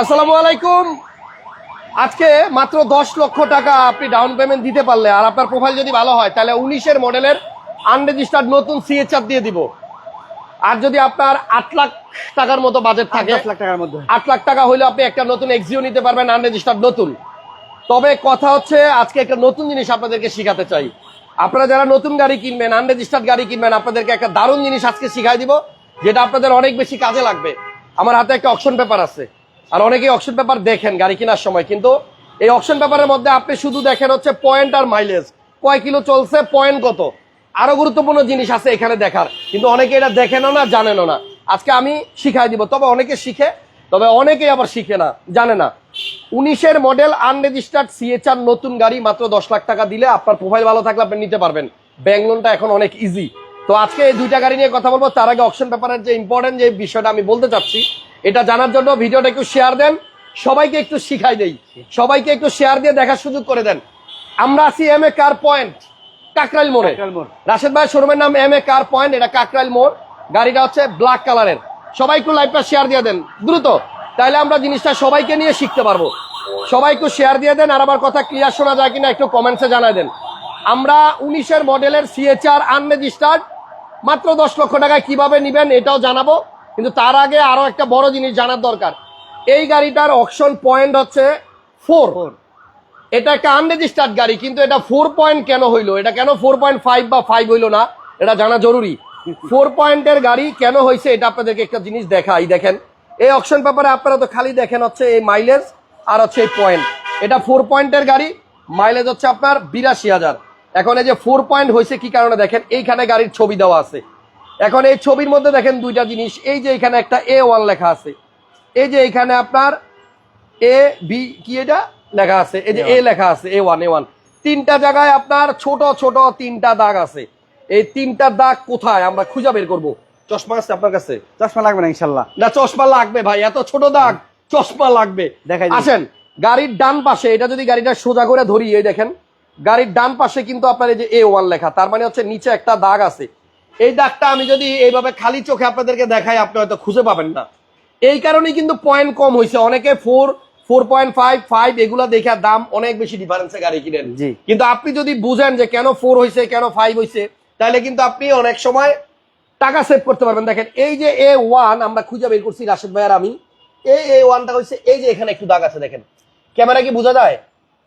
আসসালামু আলাইকুম। আজকে মাত্র দশ লক্ষ টাকা আপনি ডাউন পেমেন্ট দিতে পারলে আর আপনার প্রোফাইল যদি ভালো হয় তাহলে উনিশের মডেলের আনরেজিস্টার্ড নতুন সিএচআর দিয়ে দিব। আর যদি আপনার আট লাখ টাকার মতো বাজেট থাকে দশ লাখ টাকার মধ্যে। আট লাখ টাকা হলে আপনি একটা নতুন এক্সিও নিতে পারবেন আনরেজিস্টার্ড নতুন। তবে কথা হচ্ছে আজকে একটা নতুন জিনিস আপনাদেরকে শিখাতে চাই। আপনারা যারা নতুন গাড়ি কিনবেন আনরেজিস্টার্ড গাড়ি কিনবেন আপনাদেরকে একটা দারুণ জিনিস আজকে শিখাই দিব যেটা আপনাদের অনেক বেশি কাজে লাগবে। আমার হাতে একটা অপশন পেপার আছে। আর অনেকেই অপশন পেপার দেখেন, গাড়ি কেনার সময়। কিন্তু এই অপশন পেপারের মধ্যে আপনি শুধু দেখেন হচ্ছে পয়েন্ট আর মাইলেজ কয় কিলো চলছে পয়েন্ট কত? আরও গুরুত্বপূর্ণ জিনিস আছে এখানে দেখার। কিন্তু অনেকে এটা দেখেনও না, জানেনও না। আজকে আমি শিখাই দিব। তবে অনেকে শিখে, তবে অনেকেই আবার শিখে না, জানে না। উনিশের মডেল আনরেজিস্টার্ড সিএচআর নতুন গাড়ি মাত্র দশ লাখ টাকা দিলে আপনার প্রোফাইল ভালো থাকলে আপনি নিতে পারবেন। ব্যাংক লোনটা এখন অনেক ইজি তো আজকে এই দুইটা গাড়ি নিয়ে কথা বলব। তার আগে অপশন পেপারের যে ইম্পর্টেন্ট যে বিষয়টা আমি বলতে চাচ্ছি এটা জানার জন্য ভিডিওটা একটু শেয়ার দেন। সবাইকে একটু শিখাই দেই। সবাইকে একটু শেয়ার দিয়ে দেখার সুযোগ করে দেন। আমরা আছি M A car point Kakrail মোড়ে। রাশেদ ভাই শোরুমের নাম এম এ কার পয়েন্ট এটা কাকরাইল মোড়। গাড়িটা হচ্ছে ব্ল্যাক কালারের সবাই একটু লাইভটা শেয়ার দিয়ে দেন। দ্রুত। তাহলে আমরা জিনিসটা সবাইকে নিয়ে শিখতে পারব। সবাই একটু শেয়ার দিয়ে দেন আর আবার কথা ক্লিয়ার শোনা যায় কিনা একটু কমেন্টসে জানাই দেন। আমরা উনিশের মডেলের সিএচআর আনরেজিস্টার্ড মাত্র দশ লক্ষ টাকায় কীভাবে নিবেন এটাও জানাব। কিন্তু তার আগে আরও একটা বড় জিনিস জানার দরকার। এই গাড়িটার অকশন পয়েন্ট হচ্ছে ফোর। এটা একটা আনরেজিস্টার্ড গাড়ি কিন্তু এটা ফোর পয়েন্ট কেন হইল? এটা কেন ফোর পয়েন্ট ফাইভ বা ফাইভ হইল না? এটা জানা জরুরি। ফোর পয়েন্টের গাড়ি কেন হয়েছে এটা আপনাদেরকে একটা জিনিস দেখাই। দেখেন এই অপশন পেপারে আপনারা তো খালি দেখেন হচ্ছে এই মাইলেজ আর হচ্ছে এই পয়েন্ট এটা ফোর পয়েন্টের গাড়ি মাইলেজ হচ্ছে আপনার বিরাশি হাজার। এখন এই যে ফোর পয়েন্ট হয়েছে কি কারণে? দেখেন এইখানে গাড়ির ছবি দেওয়া আছে। এখন এই ছবির মধ্যে দেখেন দুইটা জিনিস। এই যে এখানে একটা এ ওয়ান লেখা আছে। এই যে এখানে আপনার এ বি কি এটা? লেখা আছে। এই যে এ লেখা আছে এ ওয়ান এ ওয়ান তিনটা জায়গায় আপনার ছোট ছোট তিনটা দাগ আছে। এই তিনটা দাগ কোথায়? আমরা খুঁজে বের করব। চশমা আছে আপনার কাছে? চশমা লাগবে না ইনশাল্লাহ। না চশমা লাগবে ভাই এত ছোট দাগ। চশমা লাগবে। দেখাই দিন। আসেন গাড়ির ডান পাশে এটা যদি গাড়িটা সোজা করে ধরি এই দেখেন। গাড়ির ডান পাশে কিন্তু আপনার এই যে এ ওয়ান লেখা তার মানে হচ্ছে নিচে একটা দাগ আছে। এই দাগটা আমি যদি এইভাবে খালি চোখে আপনাদেরকে দেখাই আপনি হয়তো খুঁজে পাবেন না। এই কারণেই কিন্তু পয়েন্ট কম হয়েছে। অনেকে four four point five five এগুলা দেখে দাম অনেক বেশি ডিফারেন্সে গাড়ি কিনেন। কিন্তু আপনি যদি বুঝেন যে কেন ফোর হয়েছে কেন ফাইভ হয়েছে তাহলে কিন্তু আপনি অনেক সময় টাকা সেভ করতে পারবেন। দেখেন এই যে এ ওয়ান আমরা খুঁজে বের করছি রাশেদ ভাই আর আমি। এই এ ওয়ানটা হচ্ছে এই যে এখানে একটু দাগ আছে দেখেন। ক্যামেরা কি বোঝা যায়?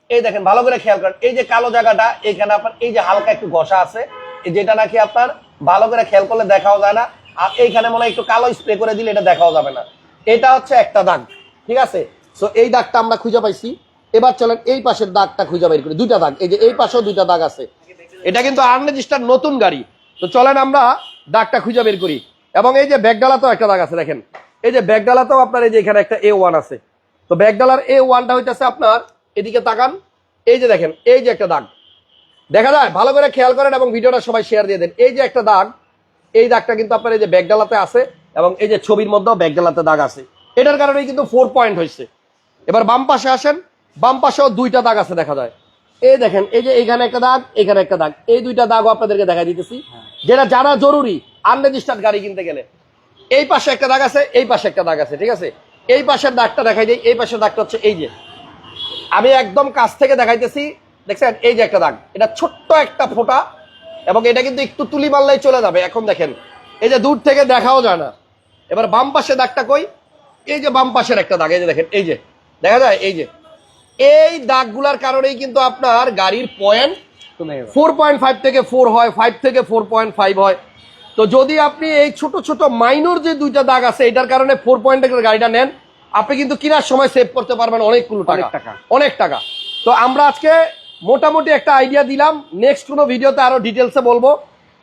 এই দেখেন ভালো করে খেয়াল করেন। এই যে কালো জায়গাটা এখানে আপনার এই যে হালকা একটু ঘষা আছে এই যেটা নাকি আপনার ভালো করে খেয়াল করলে দেখাও যায় না। আর এইখানে মনে হয় একটু কালো স্প্রে করে দিলে এটা দেখাও যাবে না। এটা হচ্ছে একটা দাগ, ঠিক আছে? সো এই দাগটা আমরা খুঁজে পাইছি। এবার চলেন এই পাশের দাগটা খুঁজে বের করি। দুইটা দাগ, এই যে এই পাশেও দুইটা দাগ আছে। এটা কিন্তু আনরেজিস্টার নতুন গাড়ি। তো চলেন আমরা দাগটা খুঁজে বের করি। এবং এই যে ব্যাগডালাতেও একটা দাগ আছে, দেখেন। এই যে ব্যাগডালাতেও আপনার এই যে এখানে একটা এ ওয়ান আছে। তো ব্যাগডালার এ ওয়ানটা হইতেছে আপনার, এদিকে তাকান। এই যে দেখেন, এই যে একটা দাগ। দেখা যায়, ভালো করে খেয়াল করেন এবং ভিডিওটা সবাই শেয়ার দিয়ে দেন। এই যে একটা দাগ, এই দাগটা কিন্তু আপনার এই যে ব্যাগডালাতে আছে এবং এই যে ছবির মধ্যেও ব্যাগডালাতে দাগ আছে। এটার কারণেই কিন্তু ফোর পয়েন্ট হয়েছে। এবার বাম পাশে আসেন, বাম পাশেও দুইটা দাগ আছে দেখা যায়। এই দেখেন, এই যে এখানে একটা দাগ, এখানে একটা দাগ। এই দুইটা দাগও আপনাদেরকে দেখা দিতেছি, যেটা জানা জরুরি আনরেজিস্টার্ড গাড়ি কিনতে গেলে। এই পাশে একটা দাগ আছে, এই পাশে একটা দাগ আছে, ঠিক আছে? এই পাশের দাগটা দেখাই দিই, এই পাশের দাগটা হচ্ছে এই যে। আমি একদম কাছ থেকে দেখাইতেছি দেখছেন? এই যে একটা দাগ। এটা ছোট্ট একটা ফোঁটা এবং এটা কিন্তু একটু তুলি মারলেই চলে যাবে। এখন দেখেন এই যে দূর থেকে দেখাও যায় না। এবার বাম পাশে দাগটা কই? এই যে বাম পাশের একটা দাগ। এই যে দেখেন এই যে। দেখা যায়? এই যে। এই দাগগুলার কারণেই কিন্তু আপনার গাড়ির পয়েন্ট ফোর পয়েন্ট ফাইভ থেকে ফোর হয় ফাইভ থেকে ফোর পয়েন্ট ফাইভ হয়। তো যদি আপনি এই ছোট ছোট মাইনর যে দুইটা দাগ আছে এটার কারণে ফোর পয়েন্টের গাড়িটা নেন আপনি কিন্তু কেনার সময় সেভ করতে পারবেন অনেকগুলো টাকা। টাকা। অনেক টাকা। তো আমরা আজকে মোটামুটি একটা আইডিয়া দিলাম। নেক্সট কোনো ভিডিওতে আরও ডিটেলসে বলব।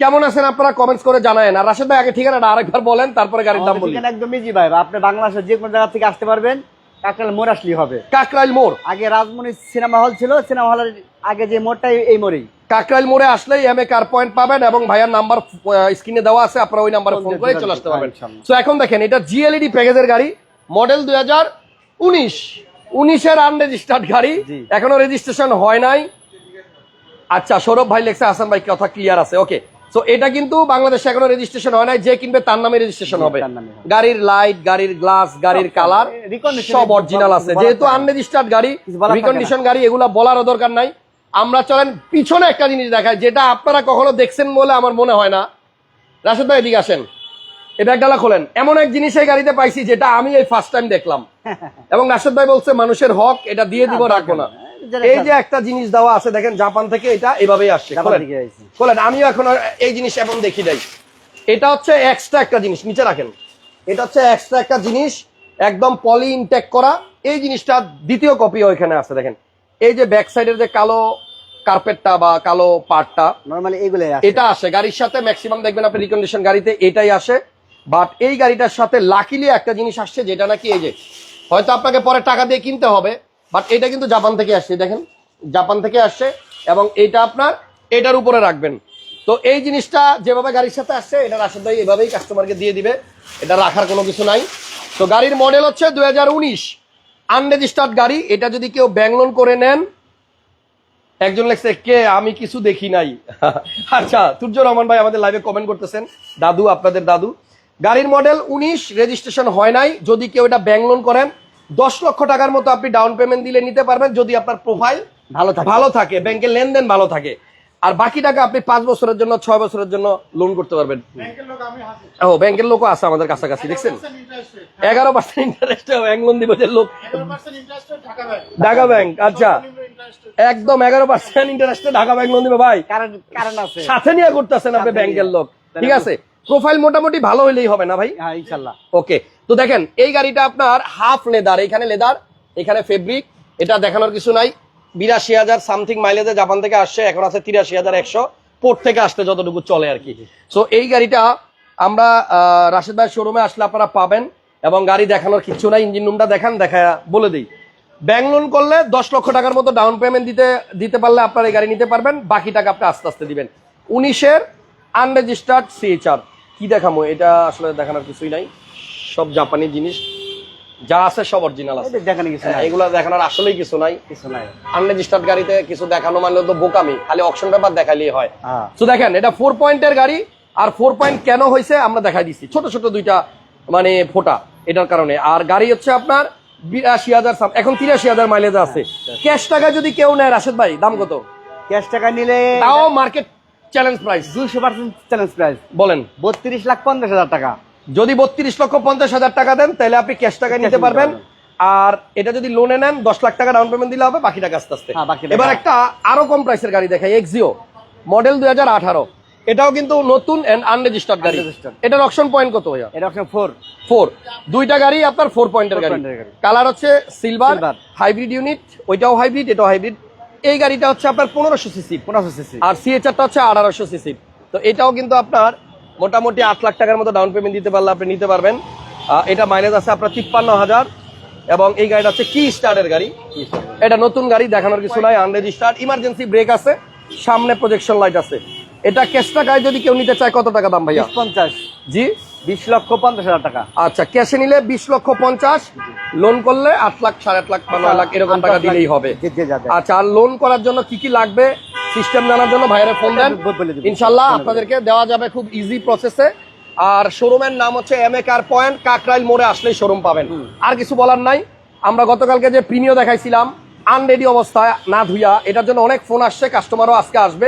কেমন আছেন আপনারা কমেন্টস করে জানায়েন। আর রাশেদ ভাই আগে ঠিকানাটা আরেকবার বলেন তারপরে গাড়ির দাম বলি। একদম ইজি ভাই। আপনি বাংলাদেশের যে কোনো জায়গা থেকে আসতে পারবেন। কাকরাল মোড় আসলেই হবে। কাকরাইল মোড়। আগে রাজমণি সিনেমা হল ছিল। সিনেমা হলের আগে যে মোড়টাই এই মোড়েই। কাকরাইল মোড়ে আসলেই এম এ কার পয়েন্ট পাবেন এবং ভাইয়ার নাম্বার স্ক্রিনে দেওয়া আছে। আপনারা ওই নাম্বারে ফোন করে চলে আসতে পারবেন। ইনশাল্লাহ। এখন দেখেন এটা জিএলইডি প্যাকেজের গাড়ি মডেল দুই হাজার উনিশ। উনিশের আনরেজিস্টার্ড গাড়ি। এখনও রেজিস্ট্রেশন হয় নাই। আচ্ছা সৌরভ ভাই লেখছে হাসান ভাই কথা ক্লিয়ার আছে ওকে তো এটা কিন্তু বাংলাদেশে এখনও রেজিস্ট্রেশন হয় নাই যে কিনবে তার নামে রেজিস্ট্রেশন হবে। গাড়ির লাইট গাড়ির গ্লাস গাড়ির কালার সব অরিজিনাল আছে। যেহেতু। আনরেজিস্টার্ড গাড়ি। রিকন্ডিশন গাড়ি এগুলা বলারও দরকার নাই। আমরা চলেন পিছনে একটা জিনিস দেখায় যেটা আপনারা কখনো দেখছেন বলে আমার মনে হয় না। রাশেদ ভাই এদিকে আসেন। এই ব্যাগডালা খোলেন। এমন এক জিনিস এই গাড়িতে পাইছি যেটা আমি এই ফার্স্ট টাইম দেখলাম। এবং রাশেদ ভাই বলছে মানুষের হক এটা দিয়ে দিব রাখব না এই যে একটা জিনিস দেওয়া আছে দেখেন জাপান থেকে এটা এভাবেই আসছে। খোলেন। আমিও এখন এই জিনিস এমন দেখি নাই। এটা হচ্ছে এক্সট্রা একটা জিনিস নিচে রাখেন। এটা হচ্ছে এক্সট্রা একটা জিনিস একদম পলি ইনটেক করা। এই জিনিসটা দ্বিতীয় কপি ওইখানে আছে দেখেন। এই যে ব্যাক সাইডের যে কালো কার্পেটটা বা কালো পার্টটা নরমালি এগুলো এটা আসে। গাড়ির সাথে ম্যাক্সিমাম দেখবেন আপনি রিকন্ডিশন গাড়িতে এটাই আসে। বাট এই গাড়িটার সাথে লাকিলি একটা জিনিস আসছে যেটা নাকি এই যে, হয়তো আপনাকে পরে টাকা দিয়ে কিনতে হবে বাট এটা কিন্তু জাপান থেকে আসছে, দেখেন, জাপান থেকে আসছে, এবং এটা আপনার এটার উপরে রাখবেন। তো এই জিনিসটা যেভাবে গাড়ির সাথে আসছে, এটা রাশেদ ভাই এভাবেই কাস্টমারকে দিয়ে দিবে, এটা রাখার কোনো কিছু নাই। তো গাড়ির মডেল হচ্ছে দু হাজার উনিশ আনরেজিস্টার্ড গাড়ি, এটা যদি কেউ ব্যাংক লোন করে নেন, একজন লেখছে, কে, আমি কিছু দেখি নাই। আচ্ছা সূর্য রহমান ভাই আমাদের লাইভে কমেন্ট করতেছেন, দাদু, আপনাদের দাদু। গাড়ির মডেল উনিশ রেজিস্ট্রেশন হয় নাই। যদি কেউ এটা ব্যাংক লোন করেন দশ লক্ষ টাকার মতো আপনি ডাউন পেমেন্ট দিলে নিতে পারবেন যদি আপনার প্রোফাইল ভালো থাকে। ভালো থাকে ব্যাংকের লেনদেন ভালো থাকে। আর বাকি টাকা আপনি পাঁচ বছরের জন্য ছয় বছরের জন্য লোন করতে পারবেন। ও ব্যাংকের লোকও আছে আমাদের কাছাকাছি দেখছেন? এগারো পার্সেন্ট ইন্টারেস্টে ব্যাংক লোন দিব যে লোক। ঢাকা ব্যাংক আচ্ছা। একদম এগারো পার্সেন্ট ইন্টারেস্টে ঢাকা ব্যাংক লোন দিবে ভাই। কারণ কারণ আছে। সাথে নিয়ে করতেছেন আপনি ব্যাংকের লোক। ঠিক আছে? প্রোফাইল মোটামুটি ভালো হইলেই হবে না ভাই? হ্যাঁ ইনশাল্লাহ। ওকে তো দেখেন এই গাড়িটা আপনার হাফ লেদার এখানে লেদার এখানে ফেব্রিক এটা দেখানোর কিছু নাই। বিরাশি হাজার সামথিং মাইলেজে জাপান থেকে আসছে এখন আছে তিরাশি হাজার একশো। পোর্ট থেকে আসতে যতটুকু চলে আর কি। সো এই গাড়িটা আমরা রাশেদ ভাই শোরুমে আসলে আপনারা পাবেন এবং গাড়ি দেখানোর কিছু নাই ইঞ্জিন রুমটা দেখান দেখা বলে দিই। ব্যাংক লোন করলে দশ লক্ষ টাকার মতো ডাউন পেমেন্ট দিতে দিতে পারলে আপনার এই গাড়ি নিতে পারবেন বাকি টাকা আপনি আস্তে আস্তে দিবেন। উনিশের আনরেজিস্টার্ড সিএচআর কি দেখামো? এটা আসলে দেখানোর কিছুই নাই। সব জাপানি জিনিস। যা আছে সব অরিজিনাল আছে। দেখানো কিছু হ্যাঁ, নাই। এগুলা দেখানোর আসলেই কিছু নাই। কিছু নাই। আনরেজিস্টার্ড গাড়িতে কিছু দেখানো মানে তো বোকামি। খালি অপশন পেপার দেখাইলেই হয়। হ্যাঁ। তো দেখেন এটা ফোর পয়েন্টের গাড়ি। আর ফোর পয়েন্ট কেন হয়েছে আমরা দেখাই দিচ্ছি ছোট ছোট দুইটা মানে ফোটা এটার কারণে। আর গাড়ি হচ্ছে আপনার বিরাশি হাজার এখন তিরাশি হাজার মাইলেজ আছে। ক্যাশ টাকা যদি কেউ নেয় রাশেদ ভাই দাম কত? ক্যাশ টাকা নিলে তাও মার্কেট চ্যালেঞ্জ প্রাইস দুইশো পার্সেন্ট চ্যালেঞ্জ প্রাইস বলেন। বত্রিশ লাখ পঞ্চাশ হাজার টাকা। যদি বত্রিশ লক্ষ পঞ্চাশ হাজার টাকা দেন তাহলে আপনি ক্যাশ টাকা নিতে পারবেন। আর এটা যদি লোনে নেন দশ লাখ টাকা ডাউন পেমেন্ট দিলে হবে বাকি টাকা আস্তে। আস্তে হ্যাঁ। এবার একটা আরও কম প্রাইসের গাড়ি দেখাই এক্সিও মডেল দুই হাজার আঠারো। এটাও কিন্তু নতুন এন্ড আনরেজিস্টার্ড গাড়ি। এটার অপশন পয়েন্ট কত ভাইয়া? এটা অপশন ফোর ফোর দুইটা গাড়ি আপনার ফোর পয়েন্টের গাড়ি। কালার হচ্ছে সিলভার হাইব্রিড ইউনিট ওইটাও হাইব্রিড এটাও হাইব্রিড এই গাড়িটা হচ্ছে আপনার পনেরোশো সিসি পনেরোশো সিসি। আর সিএচআরটা হচ্ছে আঠারোশো সিসি। তো এটাও কিন্তু আপনার মোটামুটি আট লাখ টাকার মতো ডাউন পেমেন্ট দিতে পারলে আপনি নিতে পারবেন। এটা মাইলেজ আছে আপনার তিপ্পান্ন হাজার। এবং এই গাড়িটা হচ্ছে কি স্টার্টের গাড়ি। এটা নতুন গাড়ি দেখানোর কিছু নাই আনরেজিস্টার্ড ইমার্জেন্সি ব্রেক আছে সামনে প্রজেকশন লাইট আছে। এটা ক্যাশ টাকায় যদি কেউ নিতে চায় কত টাকা দাম ভাইয়া? পঞ্চাশ। জি? বিশ লক্ষ পঞ্চাশ হাজার টাকা। আচ্ছা ক্যাশে নিলে বিশ লক্ষ পঞ্চাশ লোন করলে আট লাখ সাড়ে আট লাখ বা নয় লাখ এরকম টাকা দিলেই হবে। আচ্ছা আর লোন করার জন্য কি কি লাগবে? সিস্টেম জানার জন্য ভাইয়ের ফোন দেন। ইনশাল্লাহ আপনাদেরকে দেওয়া যাবে খুব ইজি প্রসেসে আর শোরুমের নাম হচ্ছে M A car point Kakrail মোড়ে আসলেই শোরুম পাবেন। আর কিছু বলার নাই। আমরা গতকালকে যে প্রিমিয় দেখাইছিলাম আনরেডি অবস্থায় না ধুইয়া এটার জন্য অনেক ফোন আসছে কাস্টমারও আজকে আসবে।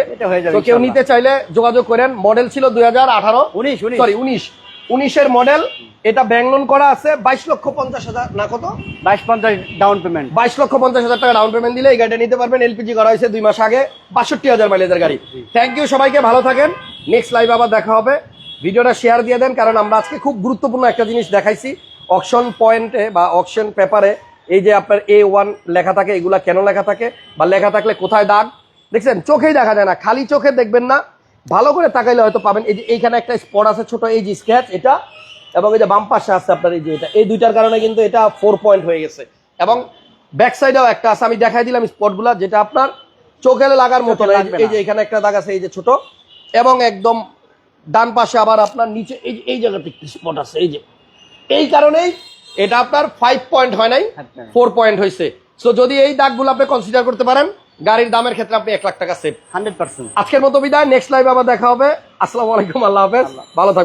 তো কেউ নিতে চাইলে যোগাযোগ করেন। মডেল ছিল দুই হাজার আঠারো। উনিশ উনিশ। সরি উনিশ। উনিশের মডেল এটা ব্যাংক লোন করা আছে বাইশ লক্ষ পঞ্চাশ হাজার না কত? বাইশ পঞ্চাশ ডাউন পেমেন্ট বাইশ লক্ষ পঞ্চাশ হাজার টাকা ডাউন পেমেন্ট দিলে এই গাড়িটা নিতে পারবেন এলপিজি করা হয়েছে দুই মাস আগে বাষট্টি হাজার মাইলেজের গাড়ি। থ্যাংক ইউ সবাইকে ভালো থাকেন। নেক্সট লাইভ আবার দেখা হবে। ভিডিওটা শেয়ার দিয়ে দেন কারণ আমরা আজকে খুব গুরুত্বপূর্ণ একটা জিনিস দেখাইছি। অকশন পয়েন্টে বা অকশন পেপারে এই যে আপনার এ ওয়ান লেখা থাকে এগুলা কেন লেখা থাকে? বা লেখা থাকলে কোথায় দাগ? দেখছেন? চোখেই দেখা যায় না খালি চোখে দেখবেন না। ভালো করে তাকাইলে হয়তো পাবেন। এই যে এইখানে একটা স্পট আছে ছোট এই যে স্ক্র্যাচ এটা এবং এই যে বাম পাশে আছে আপনার এই যে এটা। এই দুইটার কারণে কিন্তু এটা ফোর পয়েন্ট হয়ে গেছে। এবং ব্যাক সাইডেও একটা আছে আমি দেখাই দিলাম স্পটগুলো যেটা আপনার চোখে লাগার মতো এই যে এখানে একটা দাগ আছে এই যে ছোট। এবং একদম ডান পাশে আবার আপনার নিচে এই যে এই জায়গাতে একটি স্পট আছে এই যে। এই কারণেই এটা আপনার ফাইভ পয়েন্ট হয় নাই। ফোর পয়েন্ট হয়েছে সো যদি এই দাগগুলো আপনি কনসিডার করতে পারেন গাড়ির দামের ক্ষেত্রে আপনি এক লাখ টাকা সেভ হান্ড্রেড পার্সেন্ট। আজকের মতো বিদায় নেক্সট লাইভ আবার দেখা হবে। আসসালামু আলাইকুম আল্লাহ হাফেজ। ভালো থাকবেন।